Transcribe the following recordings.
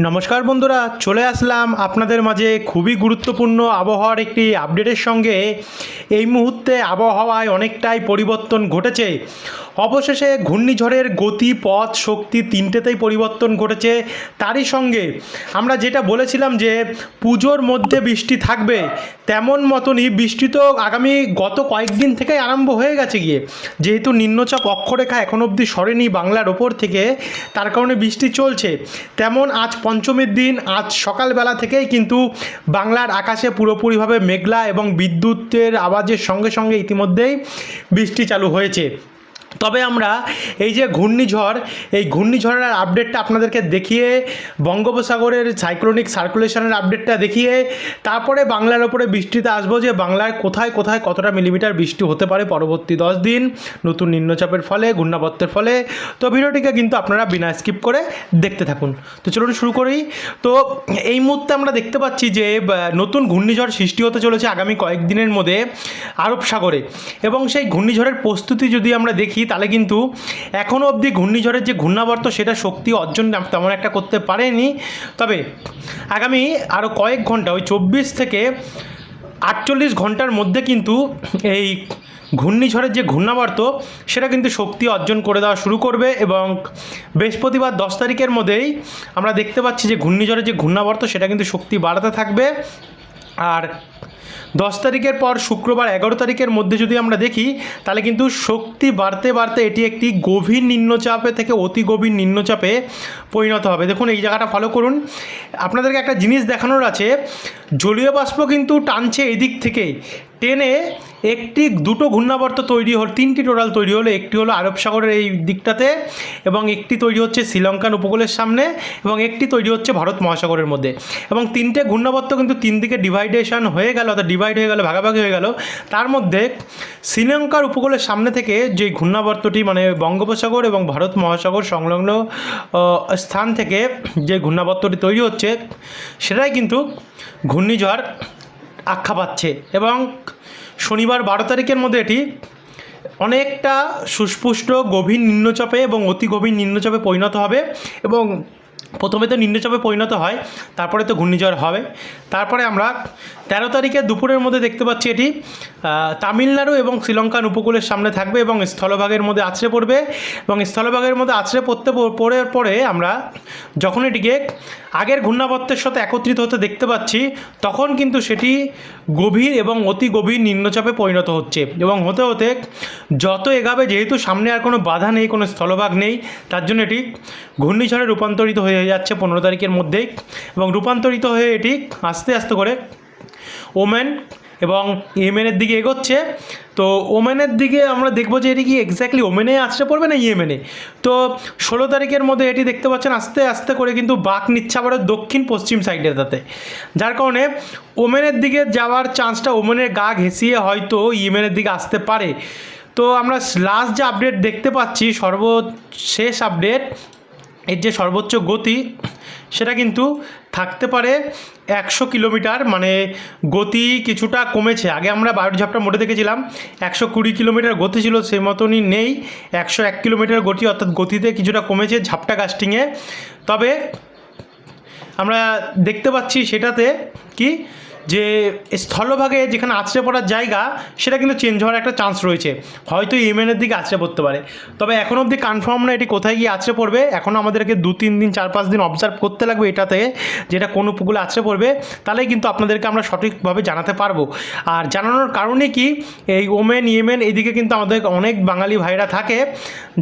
নমস্কার বন্ধুরা, চলে আসলাম আপনাদের মাঝে খুবই গুরুত্বপূর্ণ আবহাওয়ার একটি আপডেটের সঙ্গে। এই মুহূর্তে আবহাওয়ায় অনেকটাই পরিবর্তন ঘটেছে। অবশেষে ঘূর্ণিঝড়ের গতি, পথ, শক্তি তিনটেতেই পরিবর্তন ঘটেছে তারই সঙ্গে। আমরা যেটা বলেছিলাম যে পুজোর মধ্যে বৃষ্টি থাকবে, তেমন মতনই বৃষ্টি তো আগামী গত কয়েকদিন থেকেই আরম্ভ হয়ে গেছে গিয়ে। যেহেতু নিম্নচাপ অক্ষরেখা এখন অবধি সরেনি বাংলার ওপর থেকে, তার কারণে বৃষ্টি চলছে। তেমন আজ পঞ্চমীর দিন, আজ সকালবেলা থেকেই কিন্তু বাংলার আকাশে পুরোপুরিভাবে মেঘলা এবং বিদ্যুতের আওয়াজের সঙ্গে সঙ্গে ইতিমধ্যেই বৃষ্টি চালু হয়েছে। তবে আমরা এই যে ঘূর্ণিঝড়, এই ঘূর্ণিঝড়ের আপডেটটা আপনাদেরকে দেখিয়ে, বঙ্গোপসাগরের সাইক্লোনিক সার্কুলেশনের আপডেটটা দেখিয়ে, তারপরে বাংলার ওপরে বৃষ্টিতে আসব যে বাংলার কোথায় কোথায় কতটা মিলিমিটার বৃষ্টি হতে পারে পরবর্তী দশ দিন, নতুন নিম্নচাপের ফলে, ঘূর্ণাবর্তের ফলে। তো ভিডিওটিকে কিন্তু আপনারা বিনা স্কিপ করে দেখতে থাকুন। তো চলুন শুরু করি। তো এই মুহূর্তে আমরা দেখতে পাচ্ছি যে নতুন ঘূর্ণিঝড় সৃষ্টি হতে চলেছে আগামী কয়েকদিনের মধ্যে আরব সাগরে। এবং সেই ঘূর্ণিঝড়ের প্রস্তুতি যদি আমরা দেখি তাহলে কিন্তু এখনও অবধি ঘূর্ণিঝড়ের যে ঘূর্ণাবর্ত, সেটা শক্তি অর্জন তেমন একটা করতে পারেনি। তবে আগামী আরও কয়েক ঘণ্টা, ওই চব্বিশ থেকে আটচল্লিশ ঘণ্টার মধ্যে কিন্তু এই ঘূর্ণিঝড়ের যে ঘূর্ণাবর্ত, সেটা কিন্তু শক্তি অর্জন করে দেওয়া শুরু করবে এবং বৃহস্পতিবার দশ তারিখের মধ্যেই আমরা দেখতে পাচ্ছি যে ঘূর্ণিঝড়ের যে ঘূর্ণাবর্ত, সেটা কিন্তু শক্তি বাড়াতে থাকবে। আর দশ তারিখের পর শুক্রবার এগারো তারিখের মধ্যে যদি আমরা দেখি, তাহলে কিন্তু শক্তি বাড়তে বাড়তে এটি একটি গভীর নিম্নচাপে থেকে অতি গভীর নিম্নচাপে পরিণত হবে। দেখুন, এই জায়গাটা ফলো করুন। আপনাদেরকে একটা জিনিস দেখানোর আছে জলীয় বাষ্প কিন্তু টানছে এদিক থেকে টেনে একটি, দুটো ঘূর্ণাবর্ত তৈরি হল, তিনটি টোটাল তৈরি হলো। একটি হলো আরব সাগরের এই দিকটাতে এবং একটি তৈরি হচ্ছে শ্রীলঙ্কান উপকূলের সামনে এবং একটি তৈরি হচ্ছে ভারত মহাসাগরের মধ্যে। এবং তিনটে ঘূর্ণাবর্ত কিন্তু তিন দিকে ডিভাইডেশন হয়ে গেল, অর্থাৎ ডিভাইড হয়ে গেল, ভাগাভাগি হয়ে গেল। তার মধ্যে শ্রীলঙ্কার উপকূলের সামনে থেকে যে ঘূর্ণাবর্তটি মানে বঙ্গোপসাগর এবং ভারত মহাসাগর সংলগ্ন স্থান থেকে যে ঘূর্ণাবর্তটি তৈরি হচ্ছে, সেটাই কিন্তু ঘূর্ণিঝড় আখ্যা পাচ্ছে। এবং শনিবার বারো তারিখের মধ্যে এটি অনেকটা সুস্পুষ্ট গভীর নিম্নচাপে এবং অতি গভীর নিম্নচাপে পরিণত হবে এবং প্রথমে তো নিম্নচাপে পরিণত হয়, তারপরে তো ঘূর্ণিঝড় হবে। তারপরে আমরা তেরো তারিখে দুপুরের মধ্যে দেখতে পাচ্ছি এটি তামিলনাড়ু এবং শ্রীলঙ্কান উপকূলের সামনে থাকবে এবং স্থলভাগের মধ্যে আছড়ে পড়বে এবং স্থলভাগের মধ্যে আছড়ে পড়তে পড়ে পরে আমরা যখন এটিকে আগের ঘূর্ণাবর্তের সাথে একত্রিত হতে দেখতে পাচ্ছি, তখন কিন্তু সেটি গভীর এবং অতি গভীর নিম্নচাপে পরিণত হচ্ছে এবং হতে হতে যত এগাবে, যেহেতু সামনে আর কোনো বাধা নেই, কোনো স্থলভাগ নেই, তার জন্য এটি ঘূর্ণিঝড়ে রূপান্তরিত হয়ে যাচ্ছে পনেরো তারিখের মধ্যেই এবং রূপান্তরিত হয়ে এটি আস্তে আস্তে করে ওমেন এবং ইয়েমেনের দিকে এগোচ্ছে। তো ওমেনের দিকে আমরা দেখব যে এটি কি এক্স্যাক্টলি ওমেনে আসতে পড়বে না ইয়েমেনে। তো ষোলো তারিখের মধ্যে এটি দেখতে পাচ্ছেন, আস্তে আস্তে করে কিন্তু বাঁক নিচ্ছে আবার দক্ষিণ পশ্চিম সাইডের তাতে। যার কারণে ওমেনের দিকে যাওয়ার চান্সটা ওমেনের গা ঘেঁষিয়ে হয়তো ইয়েমেনের দিকে আসতে পারে। তো আমরা লাস্ট যে আপডেট দেখতে পাচ্ছি, সর্বশেষ আপডেট এর যে সর্বোচ্চ গতি, সেটা কিন্তু থাকতে পারে একশো কিলোমিটার মানে গতি কিছুটা কমেছে। আগে আমরা বায়ুঝাপটা মোটে দেখেছিলাম, একশো কুড়ি কিলোমিটার গতি ছিল সেই মতনই নেই। একশো এক কিলোমিটার গতি, অর্থাৎ গতিতে কিছুটা কমেছে ঝাপটা কাস্টিংয়ে তবে আমরা দেখতে পাচ্ছি সেটাতে কি যে স্থলভাগে যেখানে আছড়ে পড়ার জায়গা, সেটা কিন্তু চেঞ্জ হওয়ার একটা চান্স রয়েছে। হয়তো ইয়েমেনের দিকে আছড়ে পড়তে পারে। তবে এখন অবধি কনফার্ম না এটি কোথায় গিয়ে আছড়ে পড়বে। এখনও আমাদেরকে দু, তিন দিন, চার, পাঁচ দিন অবজার্ভ করতে লাগবে এটাতে যেটা কোন উপকূলে আছড়ে পড়বে। তাহলেই কিন্তু আপনাদেরকে আমরা সঠিকভাবে জানাতে পারব। আর জানানোর কারণে কি, এই ওমেন, ইয়েমেন, এদিকে কিন্তু আমাদের অনেক বাঙালি ভাইরা থাকে,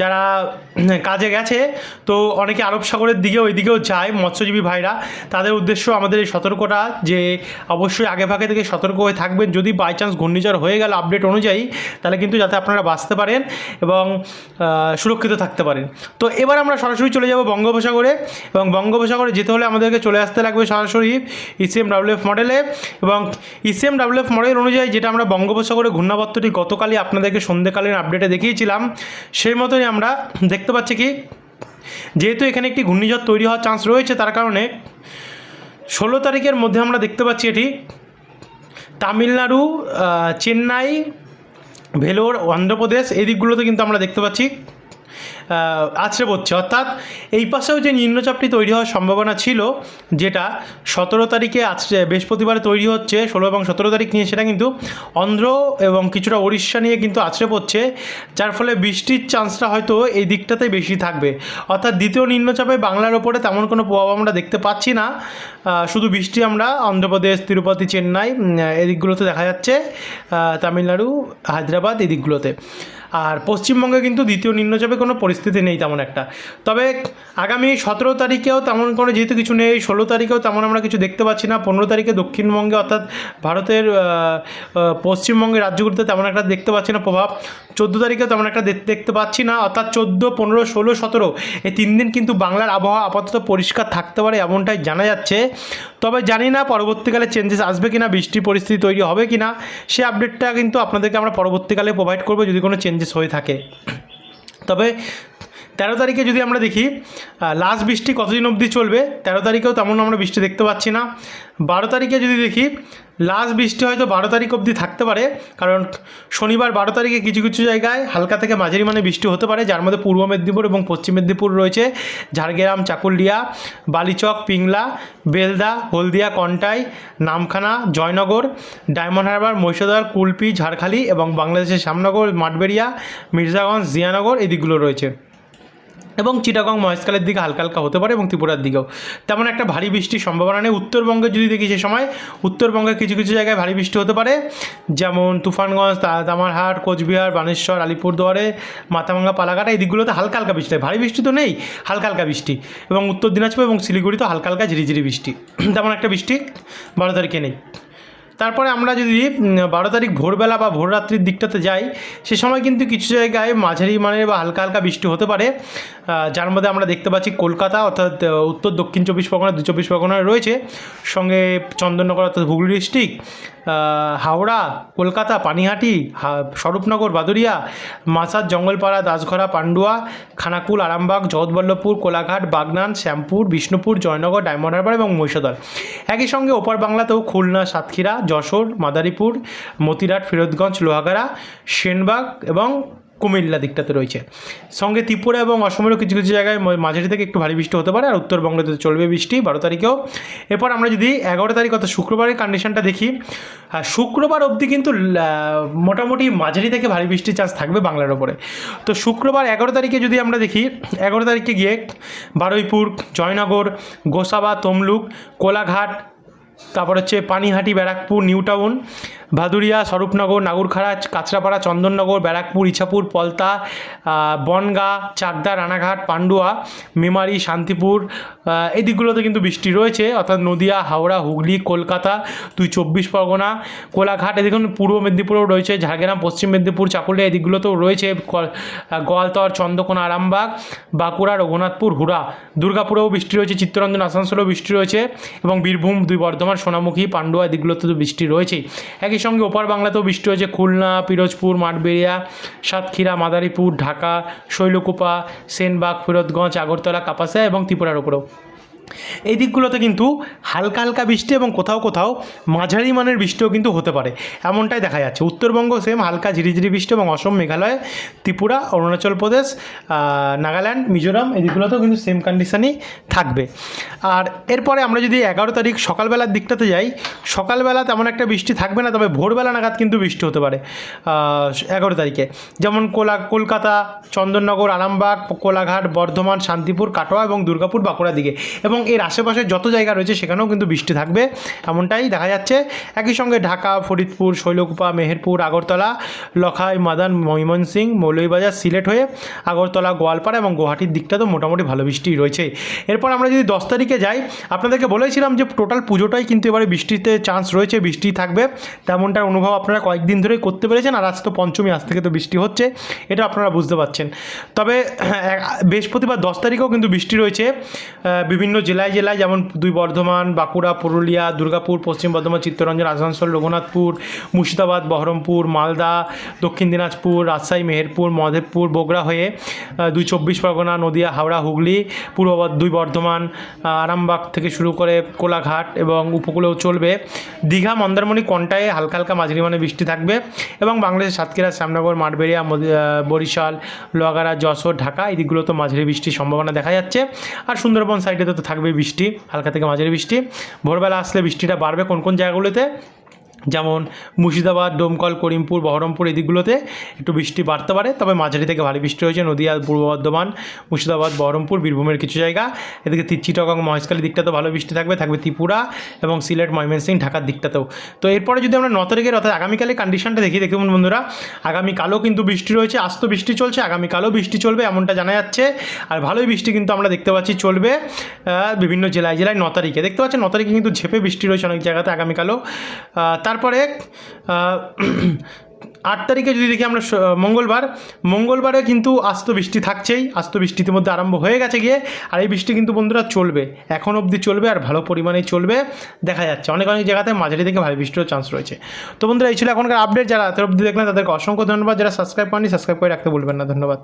যারা কাজে গেছে। তো অনেকে আরব সাগরের দিকেও ওইদিকেও যায় মৎস্যজীবী ভাইরা। তাদের উদ্দেশ্য আমাদের এই সতর্কতা যে অবশ্যই আগে ভাগে থেকে সতর্ক হয়ে থাকবেন। যদি বাই চান্স ঘূর্ণিঝড় হয়ে গেল আপডেট অনুযায়ী, তাহলে কিন্তু যাতে আপনারা বাঁচতে পারেন এবং সুরক্ষিত থাকতে পারেন। তো এবার আমরা সরাসরি চলে যাব বঙ্গোপসাগরে এবং বঙ্গোপসাগরে যেতে হলে আমাদেরকে চলে আসতে লাগবে সরাসরি ইসিএম ডাব্লিউএফ মডেলে এবং ইসিএম ডাব্লিউএফ মডেল অনুযায়ী যেটা আমরা বঙ্গোপসাগরে ঘূর্ণাবর্তটি গতকালই আপনাদেরকে সন্ধ্যেকালীন আপডেটে দেখিয়েছিলাম, সেই মতোই আমরা দেখতে পাচ্ছি কি, যেহেতু এখানে একটি ঘূর্ণিঝড় তৈরি হওয়ার চান্স রয়েছে, তার কারণে ষোলো তারিখের মধ্যে আমরা দেখতে পাচ্ছি এটি তামিলনাড়ু চেন্নাই, ভেলোর, অন্ধ্রপ্রদেশ, এই দিকগুলোতে কিন্তু আমরা দেখতে পাচ্ছি। আছড়ে পড়ছে অর্থাৎ এই পাশেও যে নিম্নচাপটি তৈরি হওয়ার সম্ভাবনা ছিল, যেটা সতেরো তারিখে আজকে বৃহস্পতিবারে তৈরি হচ্ছে, ষোলো এবং সতেরো তারিখ নিয়ে সেটা কিন্তু অন্ধ্র এবং কিছুটা উড়িষ্যা নিয়ে কিন্তু আছড়ে পড়ছে, যার ফলে বৃষ্টির চান্সটা হয়তো এই দিকটাতে বেশি থাকবে। অর্থাৎ দ্বিতীয় নিম্নচাপে বাংলার ওপরে তেমন কোনো প্রভাব আমরা দেখতে পাচ্ছি না। শুধু বৃষ্টি আমরা, অন্ধ্রপ্রদেশ, তিরুপতি, চেন্নাই এদিকগুলোতে দেখা যাচ্ছে তামিলনাড়ু, হায়দ্রাবাদ, এদিকগুলোতে। আর পশ্চিমবঙ্গে কিন্তু দ্বিতীয় নিম্নচাপে কোনো পরিস্থিতি নেই তেমন একটা। তবে আগামী সতেরো তারিখেও তেমন কোনো যেহেতু কিছু নেই, ষোলো তারিখেও তেমন আমরা কিছু দেখতে পাচ্ছি না। পনেরো তারিখে দক্ষিণবঙ্গে অর্থাৎ ভারতের পশ্চিমবঙ্গের রাজ্যগুলিতে তেমন একটা দেখতে পাচ্ছি না প্রভাব। চোদ্দ তারিখেও তেমন একটা দেখতে পাচ্ছি না। অর্থাৎ চোদ্দ, পনেরো, ষোলো, সতেরো এই তিন দিন কিন্তু বাংলার আবহাওয়া আপাতত পরিষ্কার থাকতে পারে এমনটাই জানা যাচ্ছে। তবে জানি না পরবর্তীকালে চেঞ্জেস আসবে কি না বৃষ্টির পরিস্থিতি তৈরি হবে কি না সে আপডেটটা কিন্তু আপনাদেরকে আমরা পরবর্তীকালে প্রোভাইড করব। যদি কোনো চেঞ্জেস হয়ে থাকে। তবে তেরো তারিখে যদি আমরা দেখি লাস্ট বৃষ্টি কতদিন অবধি চলবে? তেরো তারিখেও তেমন আমরা বৃষ্টি দেখতে পাচ্ছি না। বারো তারিখে যদি দেখি লাস্ট বৃষ্টি হয়তো বারো তারিখ অবধি থাকতে পারে, কারণ শনিবার বারো তারিখে কিছু কিছু জায়গায় হালকা থেকে মাঝারি মানে বৃষ্টি হতে পারে, যার মধ্যে পূর্ব মেদিনীপুর এবং পশ্চিম মেদিনীপুর রয়েছে। ঝাড়গ্রাম, চাকুলিয়া, বালিচক, পিংলা, বেলদা, হলদিয়া, কন্টাই, নামখানা, জয়নগর, ডায়মন্ড হারবার, মহিষাদল, কুলপি, ঝাড়খালি এবং বাংলাদেশের শ্যামনগর, মাঠবেড়িয়া, মির্জাগঞ্জ, জিয়ানগর এই দিকগুলো রয়েছে। এবং চিটাগং মহেশকালের দিকে হালকা হালকা হতে পারে এবং ত্রিপুরার দিকেও। তেমন একটা ভারী বৃষ্টির সম্ভাবনা নেই। উত্তরবঙ্গে যদি দেখি সে সময়, উত্তরবঙ্গে কিছু কিছু জায়গায় ভারী বৃষ্টি হতে পারে। যেমন তুফানগঞ্জ তা- দামারহাট কোচবিহার, বানেশ্বর, আলিপুরদুয়ারে, মাথাভাঙ্গা, পালাঘাট, এই দিকগুলোতে হালকা হালকা বৃষ্টি হয়। ভারী বৃষ্টি তো নেই, হালকা হালকা বৃষ্টি। এবং উত্তর দিনাজপুর এবং শিলিগুড়িতে হালকা হালকা ঝিরিঝিরি বৃষ্টি। তেমন একটা বৃষ্টি বারো তারিখে নেই। তারপরে আমরা যদি বারো তারিখ ভোরবেলা বা ভোররাত্রির দিকটাতে যাই, সে সময় কিন্তু কিছু জায়গায় মাঝারি মানের বা হালকা হালকা বৃষ্টি হতে পারে। যার মধ্যে আমরা দেখতে পাচ্ছি কলকাতা, অর্থাৎ উত্তর, দক্ষিণ চব্বিশ পরগনা, দু চব্বিশ পরগনায় রয়েছে। সঙ্গে চন্দননগর, অর্থাৎ Hooghly district Howrah, Kolkata, Panihati Swarupnagar Baduria Masad Jangalpara, Dasghara, Pandua, Khanakul, Arambagh, Jagatballavpur, Kolaghat, Bagnan, Shyampur, Bishnupur, Joynagar, Diamond Harbour এবং মহিষাদল। একই সঙ্গে ওপার বাংলাতেও খুলনা, সাতক্ষীরা যশোর, মাদারীপুর, মতিরাট, ফিরোজগঞ্জ, লোহাগাড়া, সেনবাগ এবং কুমিল্লা দিকটাতে রয়েছে। সঙ্গে ত্রিপুরা এবং অসমেরও কিছু কিছু জায়গায় মাঝারি থেকে একটু ভারী বৃষ্টি হতে পারে আর উত্তরবঙ্গতে চলবে বৃষ্টি বারো তারিখেও। এরপর আমরা যদি এগারো তারিখ অর্থাৎ শুক্রবারের কন্ডিশনটা দেখি শুক্রবার অবধি কিন্তু মোটামুটি মাঝারি থেকে ভারী বৃষ্টির চান্স থাকবে বাংলার ওপরে। তো শুক্রবার এগারো তারিখে যদি আমরা দেখি, এগারো তারিখে গিয়ে বারুইপুর, জয়নগর, গোসাবা, তমলুক, কোলাঘাট তারপর হচ্ছে পানিহাটি ব্যারাকপুর নিউ টাউন। ভাদুরিয়া, স্বরূপনগর, নাগুরখাড়া, কাঁচরাপাড়া, চন্দননগর, ব্যারাকপুর, ইছাপুর, পলতা বনগাঁ, চাকদা, রানাঘাট, পান্ডুয়া, মেমারি, শান্তিপুর এই দিকগুলোতে কিন্তু বৃষ্টি রয়েছে। অর্থাৎ নদিয়া, হাওড়া, হুগলি, কলকাতা, দুই চব্বিশ পরগনা, কোলাঘাট এদিকে পূর্ব মেদিনীপুরেও রয়েছে, ঝাড়গ্রাম, পশ্চিম মেদিনীপুর, চাকুলিয়া দিকগুলোতেও রয়েছে গোয়ালতর চন্দ্রকোনা আরামবাগ, বাঁকুড়া, রঘুনাথপুর, হুড়া। দুর্গাপুরেও বৃষ্টি রয়েছে, চিত্তরঞ্জন, আসানসোলেও বৃষ্টি রয়েছে এবং বীরভূম, দুই বর্ধমান, সোনামুখী, পান্ডুয়া এদিকগুলোতে তো বৃষ্টি রয়েছেই একই সঙ্গে ওপার বাংলাতেও বৃষ্টি হয়েছে। খুলনা, পিরোজপুর, মাঠবেড়িয়া, সাতক্ষীরা, মাদারীপুর, ঢাকা, শৈলকুপা, সেনবাগ, ফিরোজগঞ্জ, আগরতলা কাপাসা এবং ত্রিপুরার উপরেও। এই দিকগুলোতে কিন্তু হালকা হালকা বৃষ্টি এবং কোথাও কোথাও মাঝারি মানের বৃষ্টিও কিন্তু হতে পারে। এমনটাই দেখা যাচ্ছে। উত্তরবঙ্গ সেম হালকা ঝিরিঝিরি বৃষ্টি এবং অসম মেঘালয়, ত্রিপুরা, অরুণাচল প্রদেশ নাগাল্যান্ড, মিজোরাম এই দিকগুলোতেও কিন্তু সেম কন্ডিশনই থাকবে। আর এরপরে আমরা যদি এগারো তারিখ সকালবেলার দিকটাতে যাই, সকালবেলা তেমন একটা বৃষ্টি থাকবে না, তবে ভোরবেলা নাগাদ কিন্তু বৃষ্টি হতে পারে এগারো তারিখে। যেমন কোলা, কলকাতা, চন্দননগর, আরামবাগ, কোলাঘাট, বর্ধমান, শান্তিপুর, কাটোয়া এবং দুর্গাপুর, বাঁকুড়ার দিকে। এবং এর আশেপাশে যত জায়গা রয়েছে সেখানেও কিন্তু বৃষ্টি থাকবে। এমনটাই দেখা যাচ্ছে। একই সঙ্গে ঢাকা, ফরিদপুর, শৈলকুপা, মেহেরপুর, আগরতলা, লখাই, মাদান, ময়মনসিং, মৌলভীবাজার, সিলেট হয়ে আগরতলা, গোয়ালপাড়া এবং গুয়াহাটির দিকটা তো মোটামুটি ভালো বৃষ্টি রয়েছে। এরপর আমরা যদি দশ তারিখে যাই, আপনাদেরকে বলেছিলাম যে টোটাল পুজোটাই কিন্তু এবারে বৃষ্টিতে চান্স রয়েছে, বৃষ্টি থাকবে। তেমনটার অনুভব আপনারা কয়েকদিন ধরেই করতে পেরেছেন আর আজ তো পঞ্চমী, আজ থেকে তো বৃষ্টি হচ্ছে, এটা আপনারা বুঝতে পারছেন। তবে বৃহস্পতিবার দশ তারিখেও কিন্তু বৃষ্টি রয়েছে। বিভিন্ন জেলায় জেলায় যেমন দুই বর্ধমান, বাঁকুড়া, পুরুলিয়া, দুর্গাপুর, পশ্চিম বর্ধমান, চিত্তরঞ্জন, আসানসোল, রঘুনাথপুর, মুর্শিদাবাদ, বহরমপুর, মালদা, দক্ষিণ দিনাজপুর, রাজশাহী, মেহেরপুর, মধেপুর, বগুড়া হয়ে দুই চব্বিশ পরগনা, নদিয়া, হাওড়া, হুগলি, পূর্ব দুই বর্ধমান আরামবাগ থেকে শুরু করে কোলাঘাট এবং উপকূলেও চলবে। দীঘা, মন্দারমণি কন্টায় হালকা হালকা মাঝারি মানে বৃষ্টি থাকবে এবং বাংলাদেশের সাতক্ষীরা, শ্যামনগর, মাঠবেড়িয়া বরিশাল লোহাগাড়া যশোর, ঢাকা, এই দিকগুলোতে মাঝারি বৃষ্টির সম্ভাবনা দেখা যাচ্ছে। আর সুন্দরবন সাইডে তো থাকবেই বৃষ্টি হালকা থেকে মাঝারি বৃষ্টি। ভোরবেলা আসলে বৃষ্টিটা বাড়বে কোন কোন জায়গাগুলোতে? যেমন মুর্শিদাবাদ ডোমকল করিমপুর বহরমপুর এদিকগুলোতে একটু বৃষ্টি বাড়তে পারে। তবে মাঝারি থেকে ভারী বৃষ্টি হয়েছে নদীয়া পূর্ব বর্ধমান মুর্শিদাবাদ বহরমপুর বীরভূমের কিছু জায়গা। এদিকে চিট্টিটগং মহেশখালী দিকটাতেও ভালো বৃষ্টি থাকবে। থাকবে ত্রিপুরা এবং সিলেট ময়মনসিং ঢাকার দিকটাতেও। তো এরপরে যদি আমরা ন তারিখের অর্থাৎ আগামীকালের কন্ডিশনটা দেখি দেখুন বন্ধুরা আগামীকালও কিন্তু বৃষ্টি রয়েছে আজ তো বৃষ্টি চলছে আগামীকালও বৃষ্টি চলবে এমনটা জানা যাচ্ছে। আর ভালোই বৃষ্টি কিন্তু আমরা দেখতে পাচ্ছি চলবে বিভিন্ন জেলায় জেলায় ন তারিখে। দেখতে পাচ্ছেন ন তারিখে কিন্তু ঝেপে বৃষ্টি রয়েছে অনেক জায়গাতে আগামীকালও। আহ, তারপরে আট তারিখে যদি দেখি আমরা মঙ্গলবার, মঙ্গলবারে কিন্তু আস্ত বৃষ্টি থাকছেই। আস্ত বৃষ্টির মধ্যে আরম্ভ হয়ে গেছে গিয়ে, আর এই বৃষ্টি কিন্তু বন্ধুরা চলবে। এখন অবধি চলবে আর ভালো পরিমাণেই চলবে, দেখা যাচ্ছে। অনেক অনেক জায়গাতে মাঝারি থেকে ভারী বৃষ্টিরও চান্স রয়েছে। তো বন্ধুরা, এই ছিল এখনকার আপডেট যারা এত অবধি দেখলেন, তাদেরকে অসংখ্য ধন্যবাদ। যারা সাবস্ক্রাইব করেনি সাবস্ক্রাইব করে রাখতে বলবেন না। ধন্যবাদ।